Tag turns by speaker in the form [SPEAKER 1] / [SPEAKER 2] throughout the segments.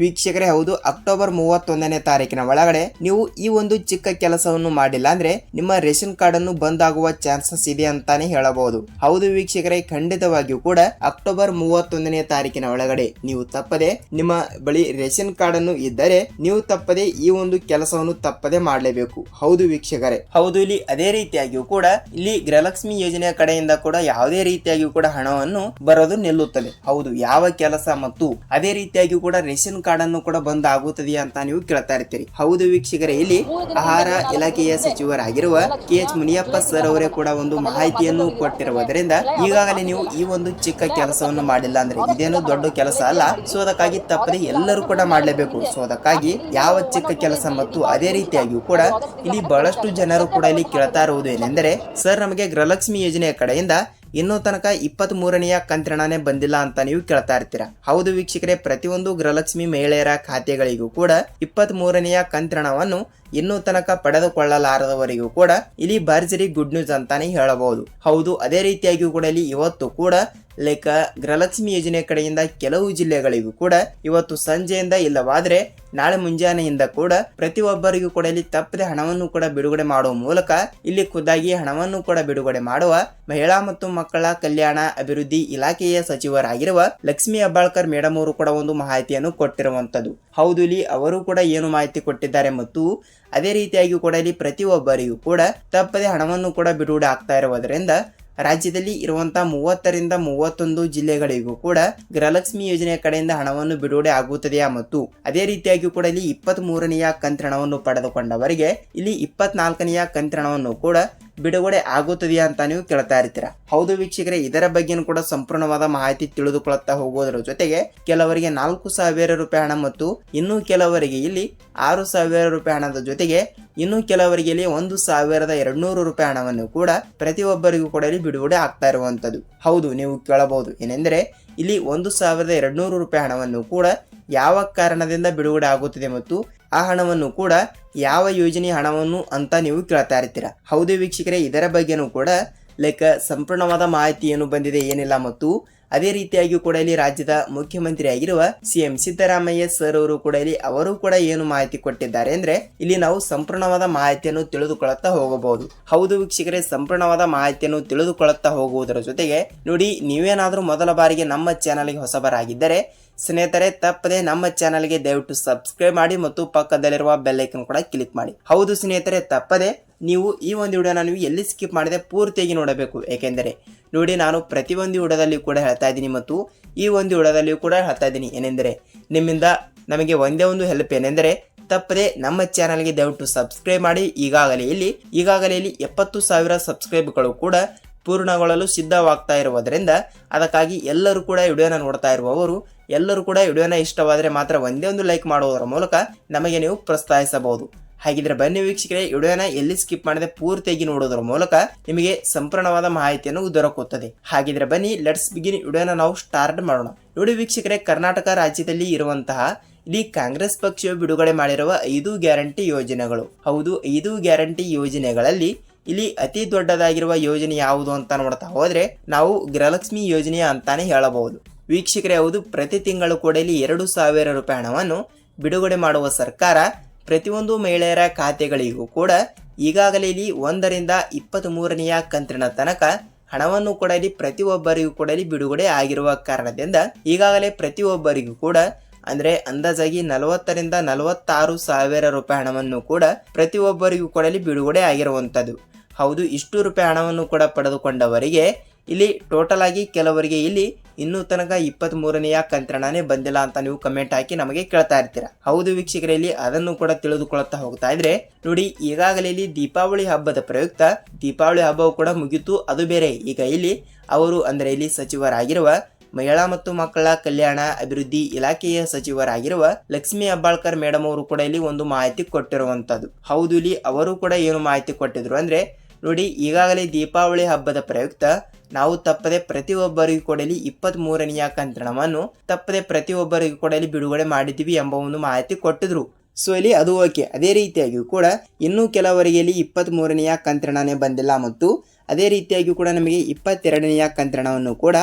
[SPEAKER 1] ವೀಕ್ಷಕರೇ, ಹೌದು, ಅಕ್ಟೋಬರ್ ಮೂವತ್ತೊಂದನೇ ತಾರೀಕಿನ ಒಳಗಡೆ ನೀವು ಈ ಒಂದು ಚಿಕ್ಕ ಕೆಲಸವನ್ನು ಮಾಡಿಲ್ಲ ಅಂದ್ರೆ ನಿಮ್ಮ ರೇಷನ್ ಕಾರ್ಡ್ ಅನ್ನು ಬಂದ್ ಆಗುವ ಚಾನ್ಸಸ್ ಇದೆ ಅಂತಾನೆ ಹೇಳಬಹುದು. ಹೌದು ವೀಕ್ಷಕರೇ, ಖಂಡಿತವಾಗಿಯೂ ಕೂಡ ಅಕ್ಟೋಬರ್ ಮೂವತ್ತೊಂದನೇ ತಾರೀಕಿನ ಒಳಗಡೆ ನೀವು ತಪ್ಪದೆ ನಿಮ್ಮ ಬಳಿ ರೇಷನ್ ಕಾರ್ಡ್ ಅನ್ನು ಇದ್ದರೆ ನೀವು ತಪ್ಪದೆ ಈ ಒಂದು ಕೆಲಸವನ್ನು ತಪ್ಪದೆ ಮಾಡಲೇಬೇಕು. ಹೌದು ವೀಕ್ಷಕರೇ. ಹೌದು, ಇಲ್ಲಿ ಅದೇ ರೀತಿಯಾಗಿಯೂ ಕೂಡ ಇಲ್ಲಿ ಗೃಹಲಕ್ಷ್ಮಿ ಯೋಜನೆಯ ಕಡೆಯಿಂದ ಕೂಡ ಯಾವುದೇ ರೀತಿಯಾಗಿಯೂ ಕೂಡ ಹಣವನ್ನು ಬರೋದು ನಿಲ್ಲುತ್ತದೆ. ಹೌದು, ಯಾವ ಕೆಲಸ ಮತ್ತು ಅದೇ ರೀತಿಯಾಗಿಯೂ ಕೂಡ ರೇಷನ್ ಕಾರ್ಡ್ ಅನ್ನು ಕೂಡ ಬಂದ್ ಆಗುತ್ತದೆ ಅಂತ ನೀವು ಕೇಳ್ತಾ ಇರ್ತೀರಿ. ಹೌದು ವೀಕ್ಷಕರೇ, ಇಲ್ಲಿ ಆಹಾರ ಇಲಾಖೆಯ ಸಚಿವರಾಗಿರುವ ಕೆ ಎಚ್ ಮುನಿಯಪ್ಪ ಸರ್ ಅವರೇ ಕೂಡ ಒಂದು ಮಾಹಿತಿಯನ್ನು ಕೊಟ್ಟಿರುವುದರಿಂದ ಈಗಾಗಲೇ ನೀವು ಈ ಒಂದು ಚಿಕ್ಕ ಕೆಲಸವನ್ನು ಮಾಡಿಲ್ಲ ಅಂದ್ರೆ ಇದೇನು ದೊಡ್ಡ ಕೆಲಸ ಅಲ್ಲ. ಸೊ ಅದಕ್ಕಾಗಿ ತಪ್ಪದೆ ಎಲ್ಲರೂ ಕೂಡ ಮಾಡಲೇಬೇಕು. ಸೊ ಅದಕ್ಕಾಗಿ ಯಾವ ಚಿಕ್ಕ ಕೆಲಸ ಮತ್ತು ಅದೇ ರೀತಿಯಾಗಿಯೂ ಕೂಡ ಇಲ್ಲಿ ಬಹಳಷ್ಟು ಜನರು ಕೂಡ ಇಲ್ಲಿ ಕೇಳ್ತಾ ಇರುವುದು ಏನೆಂದರೆ, ಸರ್, ನಮಗೆ ಗೃಹಲಕ್ಷ್ಮಿ ಯೋಜನೆಯ ಕಡೆಯಿಂದ ಇನ್ನೂ ತನಕ ಇಪ್ಪತ್ತ್ ಮೂರನೆಯ ಕಂತ್ರಣನೇ ಬಂದಿಲ್ಲ ಅಂತ ನೀವು ಕೇಳ್ತಾ ಇರ್ತೀರಾ. ಹೌದು ವೀಕ್ಷಕರೇ, ಪ್ರತಿಯೊಂದು ಗೃಹಲಕ್ಷ್ಮಿ ಮಹಿಳೆಯರ ಖಾತೆಗಳಿಗೂ ಕೂಡ ಇಪ್ಪತ್ತ್ ಮೂರನೆಯ ಕಂತ್ರಣವನ್ನು ಇನ್ನೂ ತನಕ ಪಡೆದುಕೊಳ್ಳಲಾರದವರಿಗೂ ಕೂಡ ಇಲ್ಲಿ ಭರ್ಜರಿ ಗುಡ್ ನ್ಯೂಸ್ ಅಂತಾನೆ ಹೇಳಬಹುದು. ಹೌದು, ಅದೇ ರೀತಿಯಾಗಿಯೂ ಕೂಡ ಇಲ್ಲಿ ಇವತ್ತು ಕೂಡ ಲೈಕ್ ಗೃಹಲಕ್ಷ್ಮಿ ಯೋಜನೆ ಕಡೆಯಿಂದ ಕೆಲವು ಜಿಲ್ಲೆಗಳಿಗೂ ಕೂಡ ಇವತ್ತು ಸಂಜೆಯಿಂದ ಇಲ್ಲವಾದ್ರೆ ನಾಳೆ ಮುಂಜಾನೆಯಿಂದ ಕೂಡ ಪ್ರತಿಯೊಬ್ಬರಿಗೂ ಕೂಡ ಇಲ್ಲಿ ತಪ್ಪದೆ ಹಣವನ್ನು ಕೂಡ ಬಿಡುಗಡೆ ಮಾಡುವ ಮೂಲಕ ಇಲ್ಲಿ ಖುದ್ದಾಗಿ ಹಣವನ್ನು ಕೂಡ ಬಿಡುಗಡೆ ಮಾಡುವ ಮಹಿಳಾ ಮತ್ತು ಮಕ್ಕಳ ಕಲ್ಯಾಣ ಅಭಿವೃದ್ಧಿ ಇಲಾಖೆಯ ಸಚಿವರಾಗಿರುವ ಲಕ್ಷ್ಮಿ ಅಬ್ಬಾಳ್ಕರ್ ಮೇಡಮ್ ಅವರು ಕೂಡ ಒಂದು ಮಾಹಿತಿಯನ್ನು ಕೊಟ್ಟಿರುವಂತದ್ದು ಹೌದು, ಇಲ್ಲಿ ಅವರು ಕೂಡ ಏನು ಮಾಹಿತಿ ಕೊಟ್ಟಿದ್ದಾರೆ ಮತ್ತು ಅದೇ ರೀತಿಯಾಗಿ ಕೂಡ ಇಲ್ಲಿ ಪ್ರತಿಯೊಬ್ಬರಿಗೂ ಕೂಡ ತಪ್ಪದೆ ಹಣವನ್ನು ಕೂಡ ಬಿಡುಗಡೆ ಆಗ್ತಾ ಇರುವುದರಿಂದ ರಾಜ್ಯದಲ್ಲಿ ಇರುವಂತಹ ಮೂವತ್ತರಿಂದ ಮೂವತ್ತೊಂದು ಜಿಲ್ಲೆಗಳಿಗೂ ಕೂಡ ಗೃಹಲಕ್ಷ್ಮಿ ಯೋಜನೆಯ ಕಡೆಯಿಂದ ಹಣವನ್ನು ಬಿಡುಗಡೆ ಆಗುತ್ತದೆಯಾ ಮತ್ತು ಅದೇ ರೀತಿಯಾಗಿ ಕೂಡ ಇಲ್ಲಿ ಇಪ್ಪತ್ತ್ ಮೂರನೆಯ ಕಂತ್ರಣವನ್ನು ಪಡೆದುಕೊಂಡವರಿಗೆ ಇಲ್ಲಿ ಇಪ್ಪತ್ನಾಲ್ಕನೆಯ ಕಂತ್ರಣವನ್ನು ಕೂಡ ಬಿಡುಗಡೆ ಆಗುತ್ತದೆಯಾ ಅಂತ ನೀವು ಕೇಳ್ತಾ ಇರ್ತೀರಾ. ಹೌದು ವೀಕ್ಷಕರೇ, ಇದರ ಬಗ್ಗೆನೂ ಕೂಡ ಸಂಪೂರ್ಣವಾದ ಮಾಹಿತಿ ತಿಳಿದುಕೊಳ್ಳುತ್ತಾ ಹೋಗೋದ್ರ ಜೊತೆಗೆ ಕೆಲವರಿಗೆ ನಾಲ್ಕು ಸಾವಿರ ರೂಪಾಯಿ ಹಣ ಮತ್ತು ಇನ್ನು ಕೆಲವರಿಗೆ ಇಲ್ಲಿ ಆರು ಸಾವಿರ ರೂಪಾಯಿ ಹಣದ ಜೊತೆಗೆ ಇನ್ನು ಕೆಲವರಿಗೆ ಇಲ್ಲಿ ಒಂದು ಸಾವಿರದ ಎರಡ್ನೂರು ರೂಪಾಯಿ ಹಣವನ್ನು ಕೂಡ ಪ್ರತಿಯೊಬ್ಬರಿಗೂ ಕೂಡ ಇಲ್ಲಿ ಬಿಡುಗಡೆ ಆಗ್ತಾ ಇರುವಂತದ್ದು ಹೌದು, ನೀವು ಕೇಳಬಹುದು. ಏನೆಂದರೆ, ಇಲ್ಲಿ ಒಂದು ಸಾವಿರದ ಎರಡ್ನೂರು ರೂಪಾಯಿ ಹಣವನ್ನು ಕೂಡ ಯಾವ ಕಾರಣದಿಂದ ಬಿಡುಗಡೆ ಆಗುತ್ತದೆ ಮತ್ತು ಆ ಹಣವನ್ನು ಕೂಡ ಯಾವ ಯೋಜನೆ ಹಣವನ್ನು ಅಂತ ನೀವು ಕೇಳ್ತಾ ಇರ್ತೀರಾ. ಹೌದು ವೀಕ್ಷಕರೇ, ಇದರ ಬಗ್ಗೆನೂ ಕೂಡ ಲೈಕ್ ಸಂಪೂರ್ಣವಾದ ಮಾಹಿತಿ ಏನು ಬಂದಿದೆ, ಏನಿಲ್ಲ ಮತ್ತು ಅದೇ ರೀತಿಯಾಗಿ ಕೂಡ ಇಲ್ಲಿ ರಾಜ್ಯದ ಮುಖ್ಯಮಂತ್ರಿ ಆಗಿರುವ ಸಿಎಂ ಸಿದ್ದರಾಮಯ್ಯ ಸರ್ ಅವರು ಕೂಡ ಇಲ್ಲಿ ಅವರು ಕೂಡ ಏನು ಮಾಹಿತಿ ಕೊಟ್ಟಿದ್ದಾರೆ ಅಂದ್ರೆ ಇಲ್ಲಿ ನಾವು ಸಂಪೂರ್ಣವಾದ ಮಾಹಿತಿಯನ್ನು ತಿಳಿದುಕೊಳ್ಳುತ್ತಾ ಹೋಗಬಹುದು. ಹೌದು ವೀಕ್ಷಕರೇ, ಸಂಪೂರ್ಣವಾದ ಮಾಹಿತಿಯನ್ನು ತಿಳಿದುಕೊಳ್ಳುತ್ತಾ ಹೋಗುವುದರ ಜೊತೆಗೆ ನೋಡಿ, ನೀವೇನಾದರೂ ಮೊದಲ ಬಾರಿಗೆ ನಮ್ಮ ಚಾನಲ್ಗೆ ಹೊಸಬರಾಗಿದ್ದರೆ ಸ್ನೇಹಿತರೆ, ತಪ್ಪದೆ ನಮ್ಮ ಚಾನಲ್ಗೆ ದಯವಿಟ್ಟು ಸಬ್ಸ್ಕ್ರೈಬ್ ಮಾಡಿ ಮತ್ತು ಪಕ್ಕದಲ್ಲಿರುವ ಬೆಲ್ಲೈಕನ್ ಕೂಡ ಕ್ಲಿಕ್ ಮಾಡಿ. ಹೌದು ಸ್ನೇಹಿತರೆ, ತಪ್ಪದೆ ನೀವು ಈ ಒಂದು ವಿಡಿಯೋನ ನೀವು ಎಲ್ಲಿ ಸ್ಕಿಪ್ ಮಾಡಿದೆ ಪೂರ್ತಿಯಾಗಿ ನೋಡಬೇಕು. ಏಕೆಂದರೆ ನೋಡಿ, ನಾನು ಪ್ರತಿಯೊಂದು ವಿಡಿಯೋದಲ್ಲಿ ಕೂಡ ಹೇಳ್ತಾ ಇದ್ದೀನಿ ಮತ್ತು ಈ ಒಂದು ವಿಡಿಯೋದಲ್ಲಿಯೂ ಕೂಡ ಹೇಳ್ತಾ ಇದ್ದೀನಿ. ಏನೆಂದರೆ ನಿಮ್ಮಿಂದ ನಮಗೆ ಒಂದೇ ಒಂದು ಹೆಲ್ಪ್ ಏನೆಂದರೆ ತಪ್ಪದೆ ನಮ್ಮ ಚಾನಲ್ಗೆ ದಯವಿಟ್ಟು ಸಬ್ಸ್ಕ್ರೈಬ್ ಮಾಡಿ. ಈಗಾಗಲೇ ಇಲ್ಲಿ ಈಗಾಗಲೇ ಇಲ್ಲಿ ಎಪ್ಪತ್ತು ಸಾವಿರ ಸಬ್ಸ್ಕ್ರೈಬ್ಗಳು ಕೂಡ ಪೂರ್ಣಗೊಳ್ಳಲು ಸಿದ್ಧವಾಗ್ತಾ ಇರುವುದರಿಂದ ಅದಕ್ಕಾಗಿ ಎಲ್ಲರೂ ಕೂಡ ವಿಡಿಯೋನ ನೋಡ್ತಾ ಇರುವವರು, ಎಲ್ಲರೂ ಕೂಡ ವಿಡಿಯೋನ ಇಷ್ಟವಾದರೆ ಮಾತ್ರ ಒಂದೇ ಒಂದು ಲೈಕ್ ಮಾಡುವುದರ ಮೂಲಕ ನಮಗೆ ನೀವು ಪ್ರೋತ್ಸಾಹಿಸಬಹುದು. ಹಾಗಿದ್ರೆ ಬನ್ನಿ ವೀಕ್ಷಕರೇ ವಿಡಿಯೋನ ಎಲ್ಲಿ ಸ್ಕಿಪ್ ಮಾಡದೆ ಪೂರ್ತಿಯಾಗಿ ನೋಡೋದರ ಮೂಲಕ ನಿಮಗೆ ಸಂಪೂರ್ಣವಾದ ಮಾಹಿತಿಯನ್ನು ದೊರಕುತ್ತದೆ. ಹಾಗಿದ್ರೆ ಬನ್ನಿ ಲೆಟ್ಸ್ ಬಿಗಿನ್ ವಿಡಿಯೋನ ನಾವು ಸ್ಟಾರ್ಟ್ ಮಾಡೋಣ. ನೋಡಿ ವೀಕ್ಷಕರೇ, ಕರ್ನಾಟಕ ರಾಜ್ಯದಲ್ಲಿ ಇರುವಂತಹ ಇಲ್ಲಿ ಕಾಂಗ್ರೆಸ್ ಪಕ್ಷವು ಬಿಡುಗಡೆ ಮಾಡಿರುವ ಐದು ಗ್ಯಾರಂಟಿ ಯೋಜನೆಗಳು. ಹೌದು, ಐದು ಗ್ಯಾರಂಟಿ ಯೋಜನೆಗಳಲ್ಲಿ ಇಲ್ಲಿ ಅತಿ ದೊಡ್ಡದಾಗಿರುವ ಯೋಜನೆ ಯಾವುದು ಅಂತ ನೋಡ್ತಾ ಹೋದ್ರೆ ನಾವು ಗೃಹಲಕ್ಷ್ಮಿ ಯೋಜನೆ ಅಂತಾನೆ ಹೇಳಬಹುದು. ವೀಕ್ಷಕರೇ, ಹೌದು, ಪ್ರತಿ ತಿಂಗಳು ಕೂಡ ಇಲ್ಲಿ ಎರಡು ಸಾವಿರ ರೂಪಾಯಿ ಹಣವನ್ನು ಬಿಡುಗಡೆ ಮಾಡುವ ಸರ್ಕಾರ ಪ್ರತಿಯೊಂದು ಮಹಿಳೆಯರ ಖಾತೆಗಳಿಗೂ ಕೂಡ ಈಗಾಗಲೇ ಇಲ್ಲಿ ಒಂದರಿಂದ ಇಪ್ಪತ್ತ್ ಮೂರನೆಯ ಕಂತಿನ ತನಕ ಹಣವನ್ನು ಕೂಡ ಇಲ್ಲಿ ಪ್ರತಿಯೊಬ್ಬರಿಗೂ ಕೂಡ ಇಲ್ಲಿ ಬಿಡುಗಡೆ ಆಗಿರುವ ಕಾರಣದಿಂದ ಈಗಾಗಲೇ ಪ್ರತಿಯೊಬ್ಬರಿಗೂ ಕೂಡ ಅಂದರೆ ಅಂದಾಜಾಗಿ ನಲವತ್ತರಿಂದ ನಲವತ್ತಾರು ಸಾವಿರ ರೂಪಾಯಿ ಹಣವನ್ನು ಕೂಡ ಪ್ರತಿಯೊಬ್ಬರಿಗೂ ಕೂಡ ಇಲ್ಲಿ ಬಿಡುಗಡೆ ಆಗಿರುವಂಥದ್ದು. ಹೌದು, ಇಷ್ಟು ರೂಪಾಯಿ ಹಣವನ್ನು ಕೂಡ ಪಡೆದುಕೊಂಡವರಿಗೆ ಇಲ್ಲಿ ಟೋಟಲ್ ಆಗಿ ಕೆಲವರಿಗೆ ಇಲ್ಲಿ ಇನ್ನೂ ತನಕ ಇಪ್ಪತ್ತ್ ಮೂರನೆಯ ಕಂತ್ರಣನೇ ಬಂದಿಲ್ಲ ಅಂತ ನೀವು ಕಮೆಂಟ್ ಹಾಕಿ ನಮಗೆ ಕೇಳ್ತಾ ಇರ್ತೀರಾ. ಹೌದು ವೀಕ್ಷಕರಲ್ಲಿ ಅದನ್ನು ಕೂಡ ತಿಳಿದುಕೊಳ್ಳುತ್ತಾ ಹೋಗ್ತಾ ಇದ್ರೆ, ನೋಡಿ, ಈಗಾಗಲೇ ಇಲ್ಲಿ ದೀಪಾವಳಿ ಹಬ್ಬದ ಪ್ರಯುಕ್ತ ದೀಪಾವಳಿ ಹಬ್ಬವು ಕೂಡ ಮುಗಿತು, ಅದು ಬೇರೆ. ಈಗ ಇಲ್ಲಿ ಅವರು, ಅಂದ್ರೆ ಇಲ್ಲಿ ಸಚಿವರಾಗಿರುವ ಮಹಿಳಾ ಮತ್ತು ಮಕ್ಕಳ ಕಲ್ಯಾಣ ಅಭಿವೃದ್ಧಿ ಇಲಾಖೆಯ ಸಚಿವರಾಗಿರುವ ಲಕ್ಷ್ಮಿ ಅಬ್ಬಾಳ್ಕರ್ ಮೇಡಮ್ ಅವರು ಕೂಡ ಇಲ್ಲಿ ಒಂದು ಮಾಹಿತಿ ಕೊಟ್ಟಿರುವಂತದ್ದು. ಹೌದು, ಇಲ್ಲಿ ಅವರು ಕೂಡ ಏನು ಮಾಹಿತಿ ಕೊಟ್ಟಿದ್ರು ಅಂದ್ರೆ, ನೋಡಿ, ಈಗಾಗಲೇ ದೀಪಾವಳಿ ಹಬ್ಬದ ಪ್ರಯುಕ್ತ ನಾವು ತಪ್ಪದೆ ಪ್ರತಿಯೊಬ್ಬರಿಗೂ ಕೊಡಲಿ ಇಪ್ಪತ್ತ್ ಮೂರನೆಯ ಕಂತ್ರಣವನ್ನು ತಪ್ಪದೆ ಪ್ರತಿಯೊಬ್ಬರಿಗೂ ಕೊಡಲಿ ಬಿಡುಗಡೆ ಮಾಡಿದ್ದೀವಿ ಎಂಬ ಒಂದು ಮಾಹಿತಿ ಕೊಟ್ಟಿದ್ರು. ಸೊ ಇಲ್ಲಿ ಅದು ಓಕೆ ಅದೇ ರೀತಿಯಾಗಿಯೂ ಕೂಡ ಇನ್ನೂ ಕೆಲವರಿಗೆ ಇಲ್ಲಿ ಇಪ್ಪತ್ತ್ ಮೂರನೆಯ ಕಂತ್ರಣನೇ ಬಂದಿಲ್ಲ ಮತ್ತು ಅದೇ ರೀತಿಯಾಗಿಯೂ ಕೂಡ ನಮಗೆ ಇಪ್ಪತ್ತೆರಡನೆಯ ಕಂತ್ರಣವನ್ನು ಕೂಡ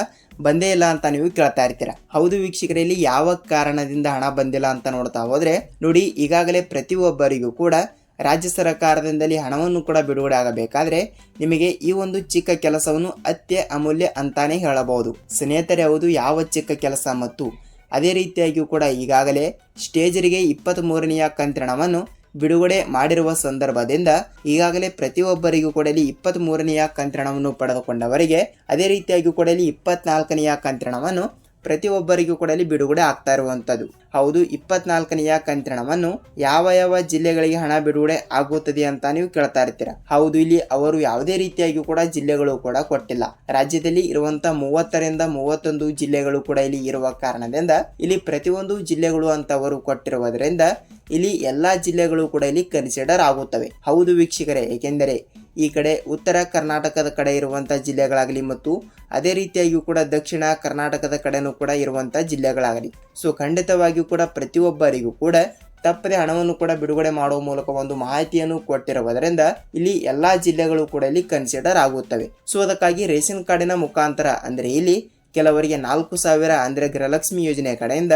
[SPEAKER 1] ಬಂದೇ ಇಲ್ಲ ಅಂತ ನೀವು ಕೇಳ್ತಾ ಇರ್ತೀರ. ಹೌದು ವೀಕ್ಷಕರಲ್ಲಿ ಯಾವ ಕಾರಣದಿಂದ ಹಣ ಬಂದಿಲ್ಲ ಅಂತ ನೋಡ್ತಾ ಹೋದ್ರೆ, ನೋಡಿ, ಈಗಾಗಲೇ ಪ್ರತಿಯೊಬ್ಬರಿಗೂ ಕೂಡ ರಾಜ್ಯ ಸರ್ಕಾರದಿಂದಲೇ ಹಣವನ್ನು ಕೂಡ ಬಿಡುಗಡೆ ಆಗಬೇಕಾದ್ರೆ ನಿಮಗೆ ಈ ಒಂದು ಚಿಕ್ಕ ಕೆಲಸವನ್ನು ಅತ್ಯ ಅಮೂಲ್ಯ ಅಂತಾನೆ ಹೇಳಬಹುದು. ಸ್ನೇಹಿತರೆ, ಹೌದು, ಯಾವ ಚಿಕ್ಕ ಕೆಲಸ ಮತ್ತು ಅದೇ ರೀತಿಯಾಗಿಯೂ ಕೂಡ ಈಗಾಗಲೇ ಸ್ಟೇಜರಿಗೆ ಇಪ್ಪತ್ತ್ ಮೂರನೆಯ ಕಂತ್ರಣವನ್ನು ಬಿಡುಗಡೆ ಮಾಡಿರುವ ಸಂದರ್ಭದಿಂದ ಈಗಾಗಲೇ ಪ್ರತಿಯೊಬ್ಬರಿಗೂ ಕೂಡ ಇಲ್ಲಿ ಇಪ್ಪತ್ತ್ ಮೂರನೆಯ ಕಂತ್ರಣವನ್ನು ಪಡೆದುಕೊಂಡವರಿಗೆ ಅದೇ ರೀತಿಯಾಗಿ ಕೂಡ ಇಲ್ಲಿ ಇಪ್ಪತ್ನಾಲ್ಕನೆಯ ಕಂತ್ರಣವನ್ನು ಪ್ರತಿಯೊಬ್ಬರಿಗೂ ಕೂಡ ಇಲ್ಲಿ ಬಿಡುಗಡೆ ಆಗ್ತಾ ಇರುವಂಥದ್ದು. ಹೌದು, ಇಪ್ಪತ್ನಾಲ್ಕನೆಯ ಕಂತ್ರಣವನ್ನು ಯಾವ ಯಾವ ಜಿಲ್ಲೆಗಳಿಗೆ ಹಣ ಬಿಡುಗಡೆ ಆಗುತ್ತದೆ ಅಂತ ನೀವು ಕೇಳ್ತಾ ಇರ್ತೀರ. ಹೌದು, ಇಲ್ಲಿ ಅವರು ಯಾವುದೇ ರೀತಿಯಾಗಿ ಕೂಡ ಜಿಲ್ಲೆಗಳು ಕೂಡ ಕೊಟ್ಟಿಲ್ಲ. ರಾಜ್ಯದಲ್ಲಿ ಇರುವಂತ ಮೂವತ್ತರಿಂದ ಮೂವತ್ತೊಂದು ಜಿಲ್ಲೆಗಳು ಕೂಡ ಇಲ್ಲಿ ಇರುವ ಕಾರಣದಿಂದ ಇಲ್ಲಿ ಪ್ರತಿಯೊಂದು ಜಿಲ್ಲೆಗಳು ಅಂತ ಅವರು ಕೊಟ್ಟಿರುವುದರಿಂದ ಇಲ್ಲಿ ಎಲ್ಲಾ ಜಿಲ್ಲೆಗಳು ಕೂಡ ಇಲ್ಲಿ ಕನ್ಸಿಡರ್ ಆಗುತ್ತವೆ. ಹೌದು ವೀಕ್ಷಕರೇ, ಏಕೆಂದರೆ ಈ ಕಡೆ ಉತ್ತರ ಕರ್ನಾಟಕದ ಕಡೆ ಇರುವಂಥ ಜಿಲ್ಲೆಗಳಾಗಲಿ ಮತ್ತು ಅದೇ ರೀತಿಯಾಗಿಯೂ ಕೂಡ ದಕ್ಷಿಣ ಕರ್ನಾಟಕದ ಕಡೆನೂ ಕೂಡ ಇರುವಂಥ ಜಿಲ್ಲೆಗಳಾಗಲಿ. ಸೊ ಖಂಡಿತವಾಗಿಯೂ ಕೂಡ ಪ್ರತಿಯೊಬ್ಬರಿಗೂ ಕೂಡ ತಪ್ಪದೆ ಹಣವನ್ನು ಕೂಡ ಬಿಡುಗಡೆ ಮಾಡುವ ಮೂಲಕ ಒಂದು ಮಾಹಿತಿಯನ್ನು ಕೊಟ್ಟಿರುವುದರಿಂದ ಇಲ್ಲಿ ಎಲ್ಲಾ ಜಿಲ್ಲೆಗಳು ಕೂಡ ಇಲ್ಲಿ ಕನ್ಸಿಡರ್ ಆಗುತ್ತವೆ. ಸೊ ಅದಕ್ಕಾಗಿ ರೇಷನ್ ಕಾರ್ಡಿನ ಮುಖಾಂತರ ಅಂದರೆ ಇಲ್ಲಿ ಕೆಲವರಿಗೆ ನಾಲ್ಕು ಸಾವಿರ ಅಂದರೆ ಗೃಹಲಕ್ಷ್ಮಿ ಯೋಜನೆ ಕಡೆಯಿಂದ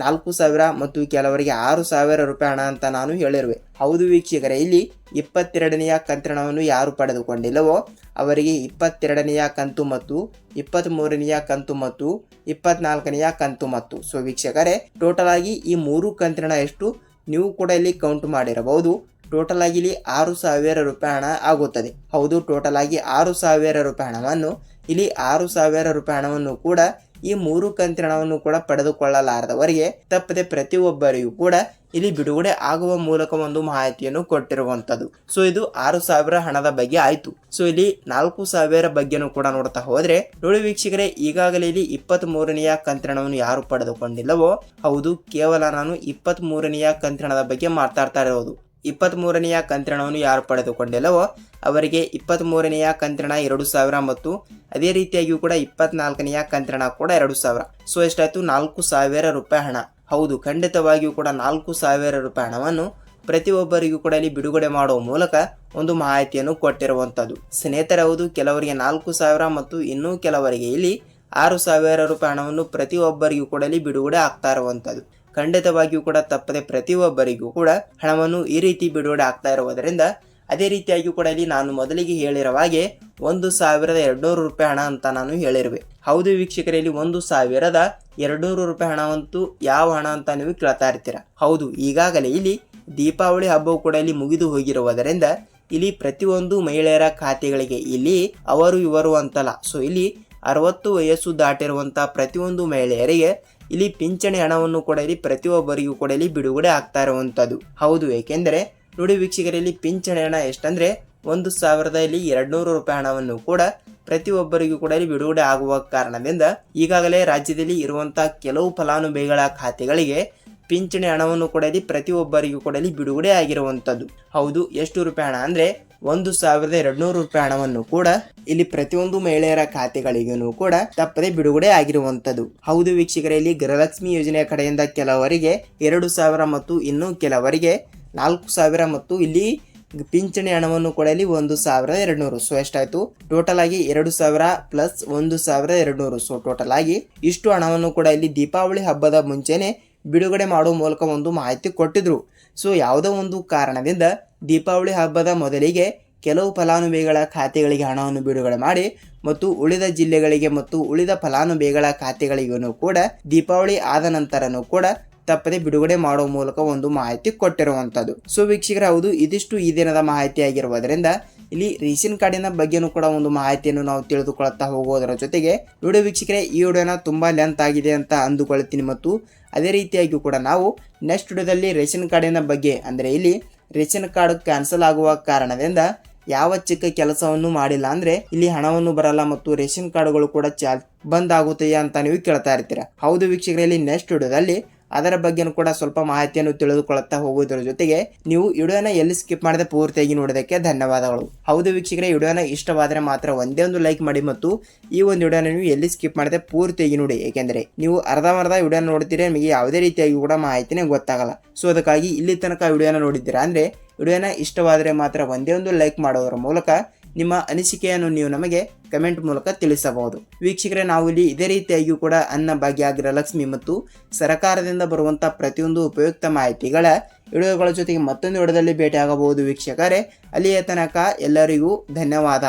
[SPEAKER 1] ನಾಲ್ಕು ಸಾವಿರ ಮತ್ತು ಕೆಲವರಿಗೆ ಆರು ಸಾವಿರ ರೂಪಾಯಿ ಹಣ ಅಂತ ನಾನು ಹೇಳಿರುವೆ. ಹೌದು ವೀಕ್ಷಕರೇ, ಇಲ್ಲಿ ಇಪ್ಪತ್ತೆರಡನೆಯ ಕಂತ್ರಣವನ್ನು ಯಾರು ಪಡೆದುಕೊಂಡಿಲ್ಲವೋ ಅವರಿಗೆ ಇಪ್ಪತ್ತೆರಡನೆಯ ಕಂತು ಮತ್ತು ಇಪ್ಪತ್ತ್ ಮೂರನೆಯ ಕಂತು ಮತ್ತು ಇಪ್ಪತ್ನಾಲ್ಕನೆಯ ಕಂತು ಮತ್ತು. ಸೊ ವೀಕ್ಷಕರೇ ಟೋಟಲ್ ಆಗಿ ಈ ಮೂರು ಕಂತಿನ ಎಷ್ಟು? ನೀವು ಕೂಡ ಇಲ್ಲಿ ಕೌಂಟ್ ಮಾಡಿರಬಹುದು. ಟೋಟಲ್ ಆಗಿ ಇಲ್ಲಿ ಆರು ಸಾವಿರ ರೂಪಾಯಿ ಹಣ ಆಗುತ್ತದೆ. ಹೌದು ಟೋಟಲ್ ಆಗಿ ಆರು ಸಾವಿರ ರೂಪಾಯಿ ಹಣವನ್ನು, ಇಲ್ಲಿ ಆರು ಸಾವಿರ ರೂಪಾಯಿ ಹಣವನ್ನು ಕೂಡ ಈ ಮೂರು ಕಂತಿನ ಹಣವನ್ನು ಕೂಡ ಪಡೆದುಕೊಳ್ಳಲಾರದವರಿಗೆ ತಪ್ಪದೆ ಪ್ರತಿಯೊಬ್ಬರಿಗೂ ಕೂಡ ಇಲ್ಲಿ ಬಿಡುಗಡೆ ಆಗುವ ಮೂಲಕ ಒಂದು ಮಾಹಿತಿಯನ್ನು ಕೊಟ್ಟಿರುವಂತದ್ದು ಸೊ ಇದು ಆರು ಸಾವಿರ ಹಣದ ಬಗ್ಗೆ ಆಯ್ತು. ಸೊ ಇಲ್ಲಿ ನಾಲ್ಕು ಸಾವಿರ ಬಗ್ಗೆನೂ ಕೂಡ ನೋಡ್ತಾ ಹೋದ್ರೆ, ನೋಡಿ ವೀಕ್ಷಕರೇ, ಈಗಾಗಲೇ ಇಲ್ಲಿ ಇಪ್ಪತ್ತ್ ಮೂರನೆಯ ಕಂತ್ರಣವನ್ನು ಯಾರು ಪಡೆದುಕೊಂಡಿಲ್ಲವೋ, ಹೌದು, ಕೇವಲ ನಾನು ಇಪ್ಪತ್ತ್ ಮೂರನೆಯ ಕಂತ್ರಣದ ಬಗ್ಗೆ ಮಾತಾಡ್ತಾ ಇರೋದು. ಇಪ್ಪತ್ತ್ ಮೂರನೆಯ ಕಂತ್ರಣವನ್ನು ಯಾರು ಪಡೆದುಕೊಂಡಿಲ್ಲವೋ ಅವರಿಗೆ ಇಪ್ಪತ್ತ್ ಮೂರನೆಯ ಕಂತ್ರಣ ಎರಡು ಸಾವಿರ ಮತ್ತು ಅದೇ ರೀತಿಯಾಗಿಯೂ ಕೂಡ ಇಪ್ಪತ್ನಾಲ್ಕನೆಯ ಕಂತ್ರಣ ಕೂಡ ಎರಡು ಸಾವಿರ. ಸೊ, ಎಷ್ಟಾಯ್ತು? ನಾಲ್ಕು ಸಾವಿರ ರೂಪಾಯಿ ಹಣ. ಹೌದು, ಖಂಡಿತವಾಗಿಯೂ ಕೂಡ ನಾಲ್ಕು ಸಾವಿರ ರೂಪಾಯಿ ಹಣವನ್ನು ಪ್ರತಿಯೊಬ್ಬರಿಗೂ ಕೂಡ ಇಲ್ಲಿ ಬಿಡುಗಡೆ ಮಾಡುವ ಮೂಲಕ ಒಂದು ಮಾಹಿತಿಯನ್ನು ಕೊಟ್ಟಿರುವಂಥದ್ದು. ಸ್ನೇಹಿತರೆ, ಹೌದು, ಕೆಲವರಿಗೆ ನಾಲ್ಕು ಸಾವಿರ ಮತ್ತು ಇನ್ನೂ ಕೆಲವರಿಗೆ ಇಲ್ಲಿ ಆರು ಸಾವಿರ ರೂಪಾಯಿ ಹಣವನ್ನು ಪ್ರತಿಯೊಬ್ಬರಿಗೂ ಕೂಡ ಇಲ್ಲಿ ಬಿಡುಗಡೆ ಆಗ್ತಾ ಇರುವಂಥದ್ದು. ಖಂಡಿತವಾಗಿಯೂ ಕೂಡ ತಪ್ಪದೆ ಪ್ರತಿಯೊಬ್ಬರಿಗೂ ಕೂಡ ಹಣವನ್ನು ಈ ರೀತಿ ಬಿಡುಗಡೆ ಆಗ್ತಾ ಇರುವುದರಿಂದ ಅದೇ ರೀತಿಯಾಗಿಯೂ ಕೂಡ ಇಲ್ಲಿ ನಾನು ಮೊದಲಿಗೆ ಹೇಳಿರುವ ಹಾಗೆ ಒಂದು ಸಾವಿರದ ಎರಡ್ನೂರು ರೂಪಾಯಿ ಹಣ ಅಂತ ನಾನು ಹೇಳಿರುವೆ. ಹೌದು ವೀಕ್ಷಕರಲ್ಲಿ ಒಂದು ಸಾವಿರದ ಎರಡ್ನೂರು ರೂಪಾಯಿ ಹಣವಂತೂ ಯಾವ ಹಣ ಅಂತ ನೀವು ಕೇಳ್ತಾ ಇರ್ತೀರ? ಹೌದು, ಈಗಾಗಲೇ ಇಲ್ಲಿ ದೀಪಾವಳಿ ಹಬ್ಬವು ಕೂಡ ಇಲ್ಲಿ ಮುಗಿದು ಹೋಗಿರುವುದರಿಂದ ಇಲ್ಲಿ ಪ್ರತಿಯೊಂದು ಮಹಿಳೆಯರ ಖಾತೆಗಳಿಗೆ ಇಲ್ಲಿ ಅವರು, ಇವರು ಅಂತಲ್ಲ. ಸೊ ಇಲ್ಲಿ ಅರವತ್ತು ವಯಸ್ಸು ದಾಟಿರುವಂಥ ಪ್ರತಿಯೊಂದು ಮಹಿಳೆಯರಿಗೆ ಇಲ್ಲಿ ಪಿಂಚಣಿ ಹಣವನ್ನು ಕೂಡ ಇಲ್ಲಿ ಪ್ರತಿಯೊಬ್ಬರಿಗೂ ಕೂಡ ಇಲ್ಲಿ ಬಿಡುಗಡೆ ಆಗ್ತಾ ಇರುವಂಥದ್ದು. ಹೌದು, ಏಕೆಂದರೆ ನುಡಿ ವೀಕ್ಷಕರಲ್ಲಿ ಪಿಂಚಣಿ ಹಣ ಎಷ್ಟಂದ್ರೆ ಒಂದು ಸಾವಿರದ ಇಲ್ಲಿ ಎರಡ್ನೂರು ರೂಪಾಯಿ ಹಣವನ್ನು ಕೂಡ ಪ್ರತಿಯೊಬ್ಬರಿಗೂ ಕೂಡ ಇಲ್ಲಿ ಬಿಡುಗಡೆ ಆಗುವ ಕಾರಣದಿಂದ ಈಗಾಗಲೇ ರಾಜ್ಯದಲ್ಲಿ ಇರುವಂತಹ ಕೆಲವು ಫಲಾನುಭವಿಗಳ ಖಾತೆಗಳಿಗೆ ಪಿಂಚಣಿ ಹಣವನ್ನು ಕೂಡ ಇಲ್ಲಿ ಪ್ರತಿಯೊಬ್ಬರಿಗೂ ಕೂಡ ಇಲ್ಲಿ ಬಿಡುಗಡೆ ಆಗಿರುವಂಥದ್ದು. ಹೌದು, ಎಷ್ಟು ರೂಪಾಯಿ ಹಣ ಅಂದ್ರೆ ಒಂದು ಸಾವಿರದ ಎರಡ್ನೂರು ರೂಪಾಯಿ ಹಣವನ್ನು ಕೂಡ ಇಲ್ಲಿ ಪ್ರತಿಯೊಂದು ಮಹಿಳೆಯರ ಖಾತೆಗಳಿಗೂ ಕೂಡ ತಪ್ಪದೆ ಬಿಡುಗಡೆ ಆಗಿರುವಂತದ್ದು ಹೌದು ವೀಕ್ಷಕರೇ, ಇಲ್ಲಿ ಗೃಹಲಕ್ಷ್ಮಿ ಯೋಜನೆಯ ಕಡೆಯಿಂದ ಕೆಲವರಿಗೆ ಎರಡು ಸಾವಿರ ಮತ್ತು ಇನ್ನೂ ಕೆಲವರಿಗೆ ನಾಲ್ಕು ಸಾವಿರ ಮತ್ತು ಇಲ್ಲಿ ಪಿಂಚಣಿ ಹಣವನ್ನು ಕೂಡ ಇಲ್ಲಿ ಒಂದು ಸಾವಿರದ ಎರಡ್ನೂರು. ಸೊ ಎಷ್ಟಾಯ್ತು? ಟೋಟಲ್ ಆಗಿ ಎರಡು ಸಾವಿರ ಪ್ಲಸ್ ಒಂದು ಸಾವಿರದ ಎರಡ್ನೂರು. ಸೊ ಟೋಟಲ್ ಆಗಿ ಇಷ್ಟು ಹಣವನ್ನು ಕೂಡ ಇಲ್ಲಿ ದೀಪಾವಳಿ ಹಬ್ಬದ ಮುಂಚೆನೆ ಬಿಡುಗಡೆ ಮಾಡುವ ಮೂಲಕ ಒಂದು ಮಾಹಿತಿ ಕೊಟ್ಟಿದ್ರು. ಸೊ ಯಾವುದೋ ಒಂದು ಕಾರಣದಿಂದ ದೀಪಾವಳಿ ಹಬ್ಬದ ಮೊದಲಿಗೆ ಕೆಲವು ಫಲಾನುಭವಿಗಳ ಖಾತೆಗಳಿಗೆ ಹಣವನ್ನು ಬಿಡುಗಡೆ ಮಾಡಿ ಮತ್ತು ಉಳಿದ ಜಿಲ್ಲೆಗಳಿಗೆ ಮತ್ತು ಉಳಿದ ಫಲಾನುಭವಿಗಳ ಖಾತೆಗಳಿಗೂ ಕೂಡ ದೀಪಾವಳಿ ಆದ ನಂತರನೂ ಕೂಡ ತಪ್ಪದೆ ಬಿಡುಗಡೆ ಮಾಡುವ ಮೂಲಕ ಒಂದು ಮಾಹಿತಿ ಕೊಟ್ಟಿರುವಂಥದ್ದು. ಸೊ ವೀಕ್ಷಕರ, ಹೌದು, ಇದಿಷ್ಟು ಈ ದಿನದ ಮಾಹಿತಿ ಆಗಿರುವುದರಿಂದ ಇಲ್ಲಿ ರೇಷನ್ ಕಾರ್ಡಿನ ಬಗ್ಗೆನೂ ಕೂಡ ಒಂದು ಮಾಹಿತಿಯನ್ನು ನಾವು ತಿಳಿದುಕೊಳ್ಳುತ್ತಾ ಹೋಗುವುದರ ಜೊತೆಗೆ ವಿಡಿಯೋ ವೀಕ್ಷಕರೇ, ಈ ವಿಡಿಯೋನ ತುಂಬ ಲೆಂತ್ ಆಗಿದೆ ಅಂತ ಅಂದುಕೊಳ್ತೀನಿ ಮತ್ತು ಅದೇ ರೀತಿಯಾಗಿ ಕೂಡ ನಾವು ನೆಕ್ಸ್ಟ್ ವಿಡಿಯೋದಲ್ಲಿ ರೇಷನ್ ಕಾರ್ಡಿನ ಬಗ್ಗೆ, ಅಂದರೆ ಇಲ್ಲಿ ರೇಷನ್ ಕಾರ್ಡ್ ಕ್ಯಾನ್ಸಲ್ ಆಗುವ ಕಾರಣದಿಂದ ಯಾವ ಚಿಕ್ಕ ಕೆಲಸವನ್ನು ಮಾಡಿಲ್ಲ ಅಂದ್ರೆ ಇಲ್ಲಿ ಹಣವನ್ನು ಬರಲ್ಲ ಮತ್ತು ರೇಷನ್ ಕಾರ್ಡ್ಗಳು ಕೂಡ ಚಾಲ್ ಬಂದ್ ಆಗುತ್ತೆಯಾ ಅಂತ ನೀವು ಕೇಳ್ತಾ ಇರ್ತೀರಾ. ಹೌದು ವೀಕ್ಷಕರಲ್ಲಿ ನೆಕ್ಸ್ಟ್ ವಿಡಿಯೋದಲ್ಲಿ ಅದರ ಬಗ್ಗೆನೂ ಕೂಡ ಸ್ವಲ್ಪ ಮಾಹಿತಿಯನ್ನು ತಿಳಿದುಕೊಳ್ಳುತ್ತಾ ಹೋಗುವುದರ ಜೊತೆಗೆ ನೀವು ವಿಡಿಯೋನ ಎಲ್ಲಿ ಸ್ಕಿಪ್ ಮಾಡದೆ ಪೂರ್ತಿಯಾಗಿ ನೋಡೋದಕ್ಕೆ ಧನ್ಯವಾದಗಳು. ಹೌದು ವೀಕ್ಷಕರೇ, ವಿಡಿಯೋನ ಇಷ್ಟವಾದರೆ ಮಾತ್ರ ಒಂದೇ ಒಂದು ಲೈಕ್ ಮಾಡಿ ಮತ್ತು ಈ ಒಂದು ವಿಡಿಯೋನ ನೀವು ಎಲ್ಲಿ ಸ್ಕಿಪ್ ಮಾಡದೆ ಪೂರ್ತಿಯಾಗಿ ನೋಡಿ. ಏಕೆಂದರೆ ನೀವು ಅರ್ಧಮರ್ಧ ವಿಡಿಯೋ ನೋಡ್ತೀರಿ ನಿಮಗೆ ಯಾವುದೇ ರೀತಿಯಾಗಿ ಕೂಡ ಮಾಹಿತಿನೇ ಗೊತ್ತಾಗಲ್ಲ. ಸೊ ಅದಕ್ಕಾಗಿ ಇಲ್ಲಿ ತನಕ ವಿಡಿಯೋನ ನೋಡಿದ್ದೀರಾ ಅಂದರೆ ವಿಡಿಯೋನ ಇಷ್ಟವಾದರೆ ಮಾತ್ರ ಒಂದೇ ಒಂದು ಲೈಕ್ ಮಾಡೋದ್ರ ಮೂಲಕ ನಿಮ್ಮ ಅನಿಸಿಕೆಯನ್ನು ನೀವು ನಮಗೆ ಕಮೆಂಟ್ ಮೂಲಕ ತಿಳಿಸಬಹುದು. ವೀಕ್ಷಕರೇ, ನಾವು ಇಲ್ಲಿ ಇದೇ ರೀತಿಯಾಗಿಯೂ ಕೂಡ ಅನ್ನ ಭಾಗ್ಯ ಗೃಹಲಕ್ಷ್ಮಿ ಮತ್ತು ಸರ್ಕಾರದಿಂದ ಬರುವಂಥ ಪ್ರತಿಯೊಂದು ಉಪಯುಕ್ತ ಮಾಹಿತಿಗಳ ವಿಡಿಯೋಗಳ ಜೊತೆಗೆ ಮತ್ತೊಂದು ವಿಡಿಯೋದಲ್ಲಿ ಭೇಟಿಯಾಗಬಹುದು ವೀಕ್ಷಕರೇ. ಅಲ್ಲಿಯ ತನಕ ಎಲ್ಲರಿಗೂ ಧನ್ಯವಾದ.